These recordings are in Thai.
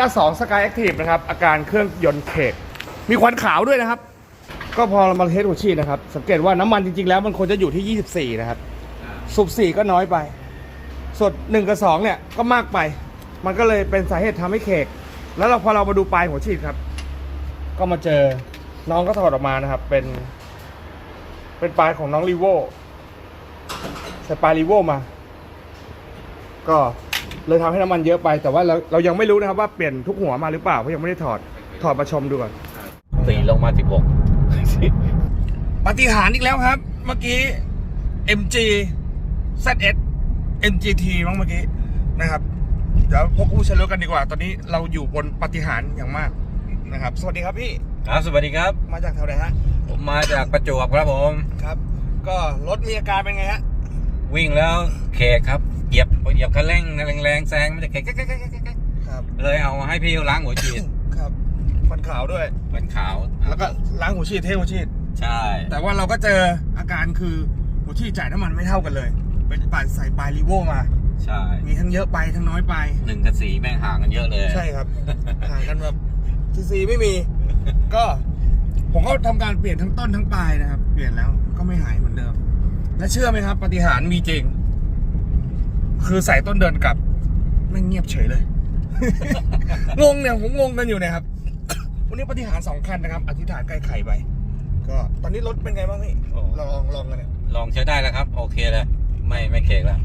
ด้านสองสกายแอคทีฟนะครับ อาการเครื่องยนต์เคกมีควันขาวด้วยนะครับ ก็พอเรามาเทสหัวฉีดนะครับ สังเกตว่าน้ำมันจริงๆแล้วมันควรจะอยู่ที่ 24 นะครับ สูบสี่ก็น้อยไป ส่วนหนึ่งกับสองเนี่ยก็มากไป มันก็เลยเป็นสาเหตุทำให้เคกแล้วเราพอเรามาดูปลายหัวฉีดครับ ก็มาเจอน้องก็ถอดออกมานะครับ เป็น เป็นปลายของน้องรีโวใส่ปลายรีโวมา ก็ เลยทำให้น้ำมันเยอะไป แต่ว่าเราเรายังไม่รู้นะครับว่าเปลี่ยนทุกหัวมาหรือเปล่าเพราะยังไม่ได้ถอดถอดมาชมดูก่อนสี่ลงมาสิบหกปาฏิหาริย์อีกแล้วครับ เมื่อกี้ MG ZS MGT มั้งเมื่อกี้นะครับ เดี๋ยวพวกผู้ใช้รถกันดีกว่า ตอนนี้เราอยู่บนปาฏิหาริย์อย่างมากนะครับ สวัสดีครับพี่ ครับสวัสดีครับ มาจากแถวไหนฮะผมมาจากประจวบครับผม ครับ ก็รถมีอาการเป็นไงฮะ วิ่งแล้วเคกครับเหยียบเหยียบคันเร่งแรงๆแซงไม่ได้เคกครับเลยเอามาให้พี่ล้างหัวฉีดครับควันขาวด้วยเป็นขาวแล้วก็ล้างหัวฉีดเทหัวฉีดใช่ แต่ว่าเราก็เจออาการคือหัวฉีดจ่ายน้ำมันไม่เท่ากันเลย เป็นปาดใส่ปลายรีโวมาใช่มีทั้งเยอะไปทั้งน้อยไปหนึ่งกับสี่แม่งห่างกันเยอะเลย ใช่ครับห่างกันแบบซีซีไม่มี ก็ผมก็ทำการเปลี่ยนทั้งต้นทั้งปลายนะครับ เปลี่ยนแล้วก็ไม่หายเหมือนเดิม และเชื่อไหมครับปาฏิหารย์มีจริง คือใส่ต้นเดินกลับไม่งเงียบเฉยเลย งงเนี่ยผมงงกันอยู่เนะครับ วันนี้ปาฏิหารย์สองคันนะครับ อธิษฐานไก่ไข่ไปก็ตอนนี้รถเป็นไงบ้างพี่ลองลองกันเนี่ยลองใช้ได้แล้วครับ โอเคเลยไม่ไม่เคกแล้ว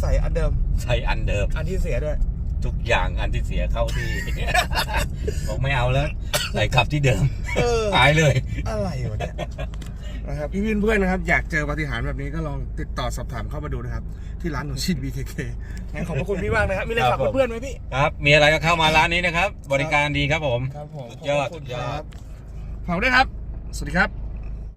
ใส่อันเดิมใช้อันเดิม อันที่เสียด้วย ทุกอย่างอันที่เสียเข้าที่ บอกไม่เอาแล้ว ใส่ขับที่เดิมเออ หายเลย อะไรวะเนี่ยนะครับพี่เพื่อนๆนะครับ อยากเจอปาฏิหารย์แบบนี้ก็ลองติดต่อสอบถามเข้ามาดูนะครับ ที่ร้านหนูชิน BKK งั้นขอบพระคุณพี่มากนะครับมีอะไรครัฝากบผมเพื่อนๆไหมพี่ ครับ มีอะไรก็เข้ามาร้านนี้นะครับ บริการดีครับผม ครับผมยอดขบพระคุณยอดครับฝากด้วยครับ สวัสดีครับ